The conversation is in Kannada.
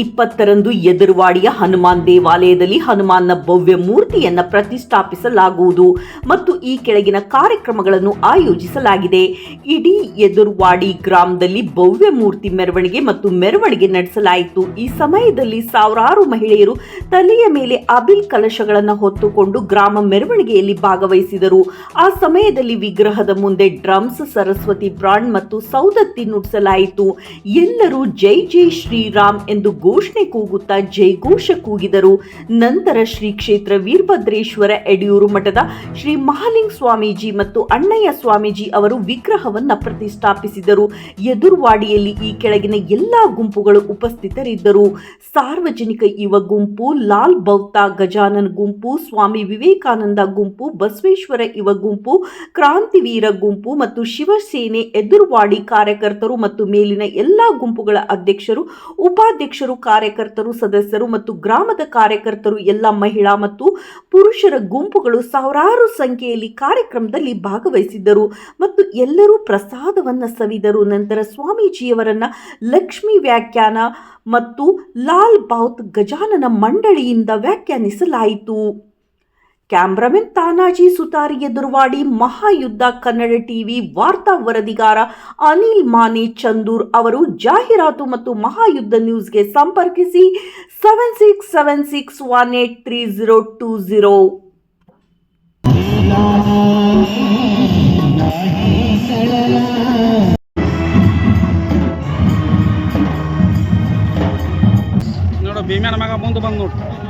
ಇಪ್ಪತ್ತರಂದು ಎದುರುವಾಡಿಯ ಹನುಮಾನ್ ದೇವಾಲಯದಲ್ಲಿ ಹನುಮಾನ್ನ ಭವ್ಯ ಮೂರ್ತಿಯನ್ನು ಪ್ರತಿಷ್ಠಾಪಿಸಲಾಗುವುದು ಮತ್ತು ಈ ಕೆಳಗಿನ ಕಾರ್ಯಕ್ರಮಗಳನ್ನು ಆಯೋಜಿಸಲಾಗಿದೆ. ಇಡೀ ಎದುರುವಾಡಿ ಗ್ರಾಮದಲ್ಲಿ ಭವ್ಯ ಮೂರ್ತಿ ಮೆರವಣಿಗೆ ಮತ್ತು ಮೆರವಣಿಗೆ ನಡೆಸಲಾಯಿತು. ಈ ಸಮಯದಲ್ಲಿ ಸಾವಿರಾರು ಮಹಿಳೆಯರು ತಲೆಯ ಮೇಲೆ ಅಬಿಲ್ ಕಲಶಗಳನ್ನು ಹೊತ್ತುಕೊಂಡು ಗ್ರಾಮ ಮೆರವಣಿಗೆಯಲ್ಲಿ ಭಾಗವಹಿಸಿದರು. ಆ ಸಮಯದಲ್ಲಿ ವಿಗ್ರಹದ ಮುಂದೆ ಡ್ರಮ್ಸ್, ಸರಸ್ವತಿ ಬ್ರಾಂಡ್ ಮತ್ತು ಸೌದತ್ತಿ ನುಡಿಸಲಾಯಿತು. ಎಲ್ಲರೂ ಜೈ ಜೈ ಶ್ರೀರಾಮ್ ಎಂದು ಘೋಷಣೆ ಕೂಗುತ್ತಾ ಜೈಘೋಷ ಕೂಗಿದರು. ನಂತರ ಶ್ರೀ ಕ್ಷೇತ್ರ ವೀರಭದ್ರೇಶ್ವರ ಯಡಿಯೂರು ಮಠದ ಶ್ರೀ ಮಹಾಲಿಂಗ ಸ್ವಾಮೀಜಿ ಮತ್ತು ಅಣ್ಣಯ್ಯ ಸ್ವಾಮೀಜಿ ಅವರು ವಿಗ್ರಹವನ್ನು ಪ್ರತಿಷ್ಠಾಪಿಸಿದರು. ಎದುರುವಾಡಿಯಲ್ಲಿ ಈ ಕೆಳಗಿನ ಎಲ್ಲಾ ಗುಂಪುಗಳು ಉಪಸ್ಥಿತರಿದ್ದರು. ಸಾರ್ವಜನಿಕ ಯುವ ಗುಂಪು, ಲಾಲ್ ಬೌತಾ ಗಜಾನನ್ ಗುಂಪು, ಸ್ವಾಮಿ ವಿವೇಕಾನಂದ ಗುಂಪು, ಬಸವೇಶ್ವರ ಯುವ ಗುಂಪು, ಕ್ರಾಂತಿವೀರ ಗುಂಪು ಮತ್ತು ಶಿವಸೇನೆ ಎದುರುವಾಡಿ ಕಾರ್ಯಕರ್ತರು ಮತ್ತು ಮೇಲಿನ ಎಲ್ಲಾ ಗುಂಪುಗಳ ಅಧ್ಯಕ್ಷರು ಉಪಾಧ್ಯಕ್ಷರು, ಕಾರ್ಯಕರ್ತರು, ಸದಸ್ಯರು ಮತ್ತು ಗ್ರಾಮದ ಕಾರ್ಯಕರ್ತರು, ಎಲ್ಲ ಮಹಿಳಾ ಮತ್ತು ಪುರುಷರ ಗುಂಪುಗಳು ಸಾವಿರಾರು ಸಂಖ್ಯೆಯಲ್ಲಿ ಕಾರ್ಯಕ್ರಮದಲ್ಲಿ ಭಾಗವಹಿಸಿದ್ದರು ಮತ್ತು ಎಲ್ಲರೂ ಪ್ರಸಾದವನ್ನು ಸವಿದರು. ನಂತರ ಸ್ವಾಮೀಜಿಯವರನ್ನ ಲಕ್ಷ್ಮಿ ವ್ಯಾಖ್ಯಾನ ಮತ್ತು ಲಾಲ್ ಬೌತ್ ಗಜಾನನ ಮಂಡಳಿಯಿಂದ ವ್ಯಾಖ್ಯಾನಿಸಲಾಯಿತು. ಕ್ಯಾಮ್ರಾಮನ್ ತಾನಾಜಿ ಸುತಾರಿ ಎದುರುವಾಡಿ ಮಹಾಯುದ್ಧ ಕನ್ನಡ ಟಿವಿ ವಾರ್ತಾ ವರದಿಗಾರ ಅನಿಲ್ ಮಾನೆ ಚಂದೂರ್ ಅವರು ಜಾಹೀರಾತು ಮತ್ತು ಮಹಾಯುದ್ಧ ನ್ಯೂಸ್ಗೆ ಸಂಪರ್ಕಿಸಿ seven six seven six one eight three zero two zero ಮಗ ಮುಂದೆ ಬಂದು ನೋಡು.